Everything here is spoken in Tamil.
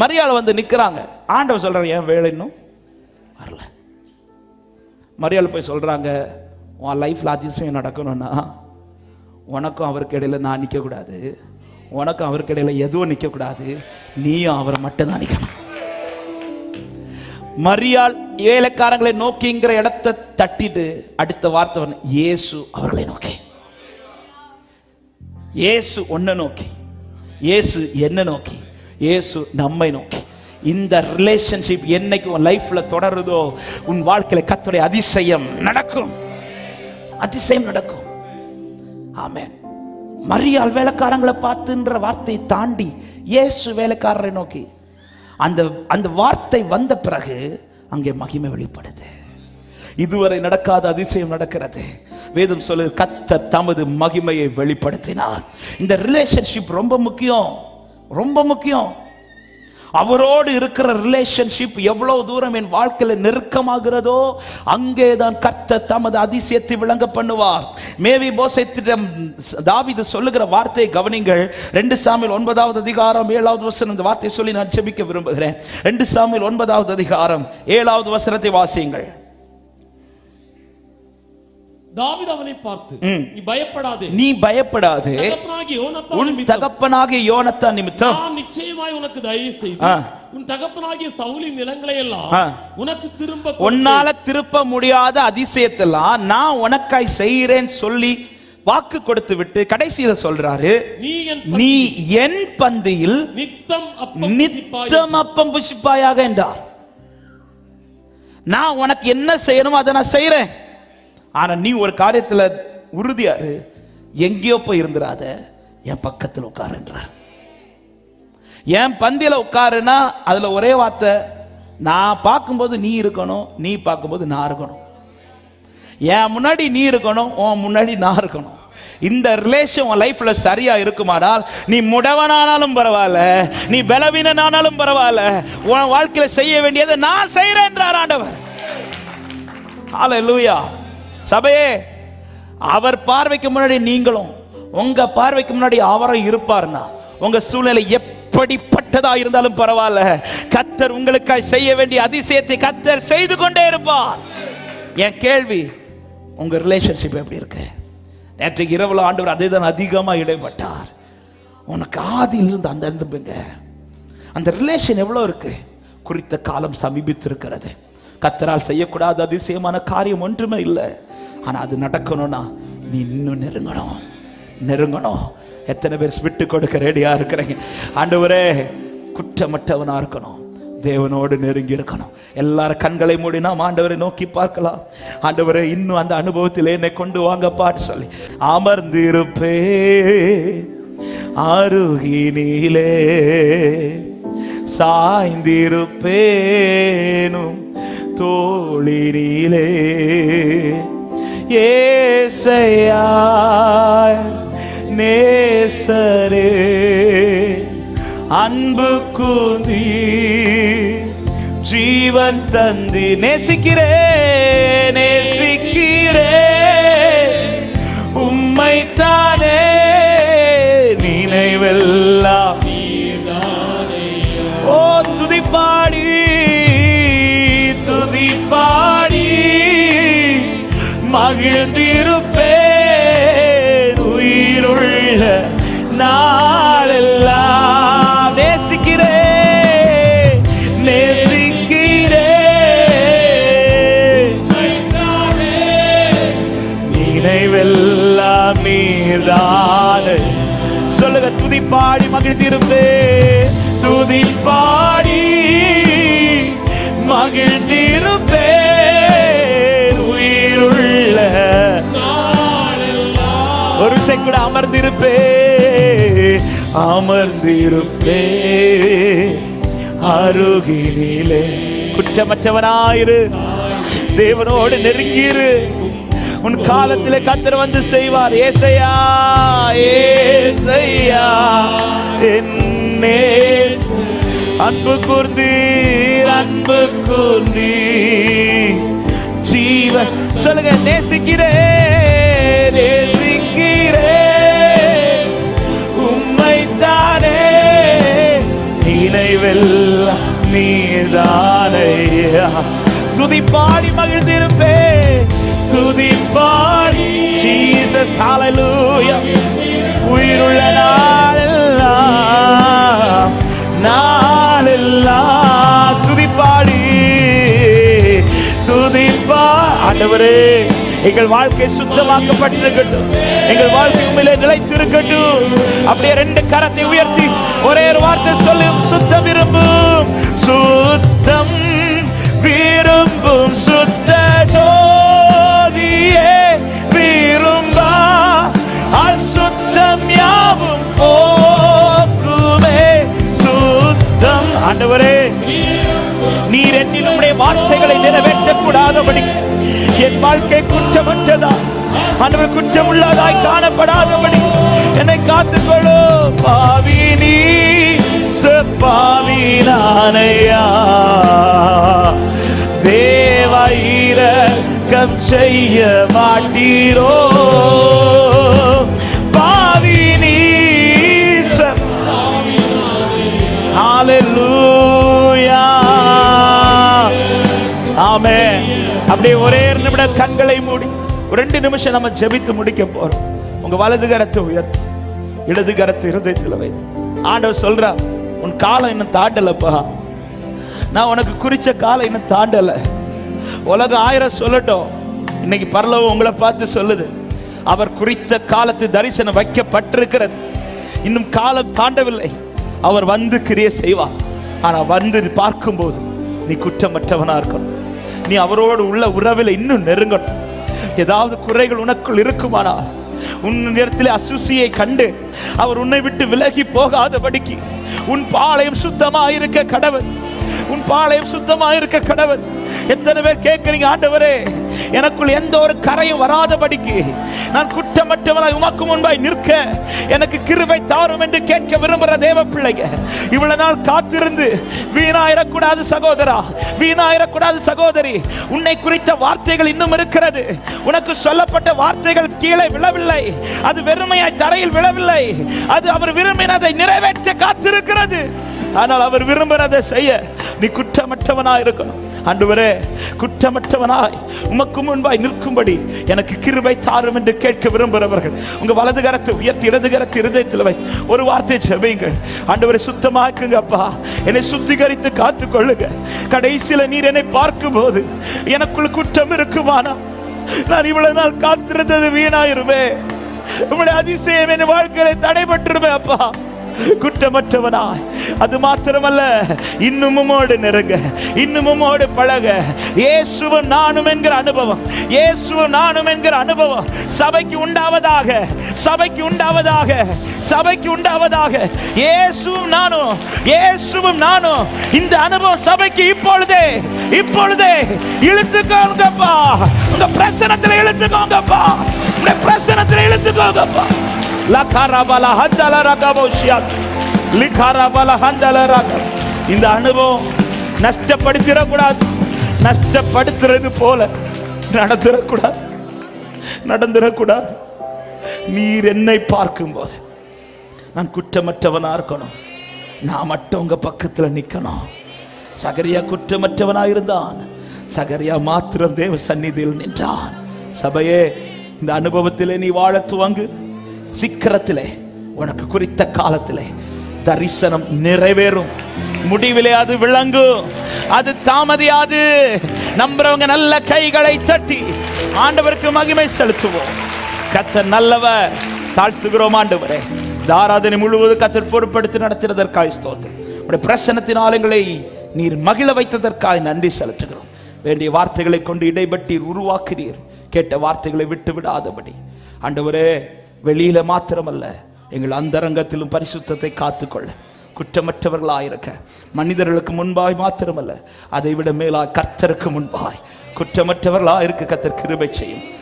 மரியாள் வந்து நிற்கிறாங்க ஆண்டவர் சொல்றாரு ஏன் வேலை இன்னும் வரல. மரியாள் போய் சொல்கிறாங்க உன் லைஃப்பில் அதிசயம் நடக்கணும்னா உனக்கும் அவருக்கு இடையில் நான் நிற்கக்கூடாது உனக்கும் அவருக்கு இடையில் எதுவும் நிற்கக்கூடாது நீயும் அவரை மட்டும்தான் நிற்கணும் மரியாள் ஏழைக்காரங்களை நோக்கிங்கிற இடத்தை தட்டிட்டு அடுத்த வார்த்தை இயேசு அவர்களை நோக்கி. இயேசு ஒன்ன நோக்கி. இயேசு என்ன நோக்கி. இயேசு நம்மை நோக்கி இந்த ரிலேஷன்ஷிப் என்னைக்கு உன் லைஃப்ல தொடருதோ உன் வாழ்க்கையில கத்துடைய அதிசயம் நடக்கும். அதிசயம் நடக்கும். ஆமேன். மரியாள் வேலைக்காரங்களை பார்த்துன்ற வார்த்தையை தாண்டி இயேசு வேலைக்காரரை நோக்கி அந்த அந்த வார்த்தை வந்த பிறகு அங்கே மகிமை வெளிப்படுது. இதுவரை நடக்காத அதிசயம் நடக்கிறது. வேதம் சொல்லு கத்தர் தமது மகிமையை வெளிப்படுத்தினார். இந்த ரிலேஷன்ஷிப் ரொம்ப முக்கியம். ரொம்ப முக்கியம். அவரோடு இருக்கிற ரிலேஷன்ஷிப் எவ்வளவு தூரம் என் வாழ்க்கையில் நெருக்கமாகிறதோ அங்கே தான் கர்த்த தமது அதிசயத்தை விளங்க பண்ணுவார். மேவி போசத்திடம் தாவிது சொல்லுகிற வார்த்தையை கவனிங்கள். ரெண்டு சாமியில் ஒன்பதாவது அதிகாரம் ஏழாவது வசனம் இந்த வார்த்தையை சொல்லி நான் ஜெபிக்க விரும்புகிறேன். ரெண்டு சாமியில் ஒன்பதாவது அதிகாரம் ஏழாவது வசனத்தை வாசியுங்கள். தாவீது அவனை பார்த்து நீ பயப்படாதே. நீ பயப்படாது. யோனத்தான் உன் தகப்பனாகிய யோனத்தா நிமித்தம். நான் நிச்சயமாய் உனக்கு தயவு செய்து. உன் தகப்பனாகிய சவுலின் நிலங்களை எல்லாம். உனக்கு திரும்ப. உன்னால திருப்ப முடியாத அதிசயத்தெல்லாம் நான் உனக்காய் செய்கிறேன் சொல்லி வாக்கு கொடுத்து விட்டு கடைசியில சொல்றாரு நீ என் பந்தியில் நித்தம் அப்பம் புசிப்பாயாக என்றார். நான் உனக்கு என்ன செய்யணுமோ அதை நான் செய்யறேன் ஆனா நீ ஒரு காரியத்துல உறுதியாரு எங்கேயோ போய் இருந்துடாத என் பக்கத்தில் உட்காருன்றார். என் பந்தியில உட்காருன்னா அதுல ஒரே வார்த்தை நான் பார்க்கும்போது நீ இருக்கணும் நீ பார்க்கும்போது நான் இருக்கணும். என் முன்னாடி நீ இருக்கணும் உன் முன்னாடி நான் இருக்கணும். இந்த ரிலேஷன் உன் லைஃப்ல சரியா இருக்குமானால் நீ முடவனானாலும் பரவாயில்ல நீ பலவீனனானாலும் பரவாயில்ல உன் வாழ்க்கையில செய்ய வேண்டியதை நான் செய்யறேன்றார் ஆண்டவர். ஹalleluya சபையே அவர் பார்வைக்கு முன்னாடி நீங்களும் உங்க பார்வைக்கு முன்னாடி அவரும் இருப்பார்னா உங்க சூழ்நிலை எப்படிப்பட்டதா இருந்தாலும் பரவாயில்ல. கத்தர் உங்களுக்காய் செய்ய வேண்டிய அதிசயத்தை கத்தர் செய்து கொண்டே இருப்பார். என் கேள்வி உங்க ரிலேஷன்ஷிப் எப்படி இருக்கு? நேற்றைக்கு இரவுல ஆண்டவர் அதே தான் அதிகமாக இடைப்பட்டார். உனக்கு ஆதியில் இருந்து அந்த இருந்துங்க அந்த ரிலேஷன் எவ்வளோ இருக்கு? குறித்த காலம் சமீபித்திருக்கிறது. கத்தரால் செய்யக்கூடாத அதிசயமான காரியம் ஒன்றுமே இல்லை. ஆனால் அது நடக்கணும்னா நீ இன்னும் நெருங்கணும். நெருங்கணும். எத்தனை பேர் விட்டு கொடுக்க ரெடியாக இருக்கிறீங்க? ஆண்டவரே குற்றமற்றவனாக இருக்கணும். தேவனோடு நெருங்கி இருக்கணும். எல்லாரும் கண்களை மூடி நாம் ஆண்டவரை நோக்கி பார்க்கலாம். ஆண்டவரை இன்னும் அந்த அனுபவத்தில் என்னை கொண்டு வாங்க சொல்லி. அமர்ந்திருப்பே அருகினிலே. சாய்ந்திருப்பேனும் தோளினிலே. ஏசையா நேசரே அன்பு கூந்தி ஜீவன் தந்தி நேசிக்கிறேன். உயிருள்ள நாளெல்லாம் நேசிக்கிறே சொல்லுங்க துதி பாடி மகிழ்ந்திருப்பே துதி கூட அமர்ந்திருப்பே. அமர்ந்திருப்பே. அருகிலே குற்றமற்றவனாயிரு. தேவனோடு நெருங்கிரு உன் காலத்திலே கத்தர் வந்து செய்வார். ஏசையா ஏசையா என்னே அன்பு கூர்ந்தீர் அன்பு கூர்ந்தீர். ஜீவ சொல்லுங்க நேசிக்கிறே துதி துதிப்பாடி மகிழ்ந்திருப்பே பாடி. ஜீசஸ் ஹalleluya உயிருள்ள நாளெல்லாம் நாளெல்லாம் துதி துதிப்பாடி துதிப்பா ஆண்டவரே எங்கள் வாழ்க்கை சுத்தமாக்கப்பட்டிருக்கட்டும். எங்கள் வாழ்க்கை உண்மையிலே நிலைத்திருக்கட்டும். அப்படியே ரெண்டு கரத்தை உயர்த்தி ஒரே ஒரு வார்த்தை சொல்லு சுத்தம் விரும்பும். சுத்தம் விரும்பும் சுத்த ஜோதியே விரும்பா. அசுத்தம் யாவும் போக்குமே. சுத்தம் ஆண்டவரே நீர் என்னில் உம்முடைய வார்த்தைகளை நிறைவேற்றக் கூடாதபடி என் வாழ்க்கை குற்றமற்றதா? ஆண்டவர் குற்றம் உள்ளதாய் காணப்படாதபடி என்னை காத்துக்கொள்ளு பாவி நீ செப்பாவி நானையா தேவாயிரம் செய்ய மாட்டீரோ? பாவி நீ ஹalleluya ஆமென் அப்படியே ஒரே நிமிட நிமிடம் கண்களை மூடி ரெண்டு நிமிஷம் நம்ம ஜெபித்து முடிக்க போறோம். உங்க வலது கரத்தை உயர்த்தி இடது கரத்தை இருதயத்தில் வை ஆண்டவர் சொல்றா உன் காலம் இன்னும் தாண்டலப்பா. நான் உனக்கு குறிச்ச காலம் இன்னும் தாண்டல. உலகம் ஆயிரம் சொல்லட்டும். இன்னைக்கு பரலோகம் உங்களை பார்த்து சொல்லுது. அவர் குறித்த காலத்து தரிசனம் வைக்கப்பட்டிருக்கிறது. இன்னும் காலம் தாண்டவில்லை. அவர் வந்து கிரிய செய்வார். ஆனா வந்து பார்க்கும்போது நீ குற்றமற்றவனா இருக்கணும். நீ அவரோடு உள்ள உறவில் இன்னும் நெருங்கணும். ஏதாவது குறைகள் உனக்குள் இருக்குமானால் உன் நேரத்தில் அசுசியை கண்டு அவர் உன்னை விட்டு விலகி போகாதபடிக்கு உன் பாளையம் சுத்தமாயிருக்க கடவுள். உன் பாளையம் சுத்தமாயிருக்க கடவுள். எத்தனை பேர் கேட்குறீங்க ஆண்டவரே? எனக்குள் எந்த ஒரு கரையும் வராதபடிக்கு நான் குற்றமற்றவனாய் உமக்கு முன்பாய் நிற்க எனக்கு கிருபை தாரும் என்று கேட்க விரும்புகிற தேவ பிள்ளைங்க இவ்வளவு நாள் காத்திருந்து வீணாயிரக்கூடாது சகோதரா வீணாயிரக்கூடாது சகோதரி உன்னை குறித்த வார்த்தைகள் இன்னும் இருக்கிறது. உனக்கு சொல்லப்பட்ட வார்த்தைகள் கீழே விழவில்லை. அது வெறுமையாய் தரையில் விழவில்லை. அது அவர் விரும்பினதை நிறைவேற்ற காத்திருக்கிறது. ஆனால் அவர் விரும்பினதை செய்ய நீ குற்றமற்றவனாய் இருக்கணும் ஆண்டவரே குற்றமற்றவனாய் உமக்கு முன்பாய் நிற்கும்படி எனக்கு கிருபை தாரும் என்று கேட்க விரும்புகிறவர்கள். உங்க வலது கரத்தை உயர்த்தி இடது கரத்தை இருதயத்தில் வை ஒரு வார்த்தை செவையுங்கள். ஆண்டவரை சுத்தமாக்குங்க அப்பா. என்னை சுத்திகரித்து காத்துக்கொள்ளுங்க. கடைசியில நீர் என்னை பார்க்கும் போது எனக்குள் குற்றம் இருக்குமானா? நான் இவ்வளவு நாள் காத்திருந்தது வீணாயிருவே உங்களுடைய அதிசயம் என் வாழ்க்கையை தடைபட்டுருமே அப்பா. குற்றமற்றவனாய் அது மாத்திரமல்ல இன்னும் நெருங்க இன்னும் பழக. இயேசுவும் நானும் என்கிற அனுபவம் இயேசுவும் நானும் என்கிற அனுபவம் சபைக்கு உண்டாவதாக சபைக்கு உண்டாவதாக சபைக்கு உண்டாவதாக. இயேசுவும் நானும் இயேசுவும் நானும் இந்த அனுபவம் சபைக்கு இப்பொழுதே இப்பொழுதே இழுத்துக்கோங்கப்பா. உங்க பிரசனத்தில் இழுத்துக்கோங்கப்பா. உங்க பிரசனத்தில் இழுத்துக்கோங்கப்பா. லகாரபல ஹந்தல ரகபோஷியாத் லிகாரபல இந்த அனுபவம் நஷ்டப்படுத்திடக்கூடாது. நஷ்டப்படுத்துறது போல நடந்துடக்கூடாது. நடந்துடக்கூடாது. நீர் என்னை பார்க்கும்போது நான் குற்றமற்றவனா இருக்கணும். நான் மட்டும் உங்க பக்கத்துல நிக்கணும். சகரியா குற்றமற்றவனா இருந்தான். சகரியா மாத்திரம் தேவ சந்நிதியில் நின்றான். சபையே இந்த அனுபவத்திலே நீ வாழ துவங்கு. சீக்கிரத்திலே உனக்கு குறித்த காலத்திலே தரிசனம் நிறைவேறும். முடிவிலே அது விளங்கும் அது தாமதியாது. நம்புறவங்க நல்ல கைகளை தட்டி ஆண்டவருக்கு மகிமை செலுத்துவோம். கத்த நல்லவர். தாழ்த்துகிறோம் ஆண்டவரே. தாராதனை முழுவதும் கத்தர் பொறுப்படுத்தி நடத்துறதற்காக ஸ்தோத்திரம். உடைய பிரசனத்தின் எங்களை நீர் மகிழ வைத்ததற்காக நன்றி செலுத்துகிறோம். வேண்டிய வார்த்தைகளை கொண்டு இடைப்பட்டீர் உருவாக்குறீர் கேட்ட வார்த்தைகளை விட்டு விடாதபடி ஆண்டவரே வெளியில மாத்திரமல்ல. எங்கள் அந்தரங்கத்திலும் பரிசுத்தத்தை காத்துக்கொள்ள. குற்றமற்றவர்களாயிருக்க. மனிதர்களுக்கு முன்பாய் மாத்திரமல்ல. அதை விட மேலாய் கர்த்தருக்கு முன்பாய். குற்றமற்றவர்களாயிருக்க கத்தர் கிருபை செய்யும்.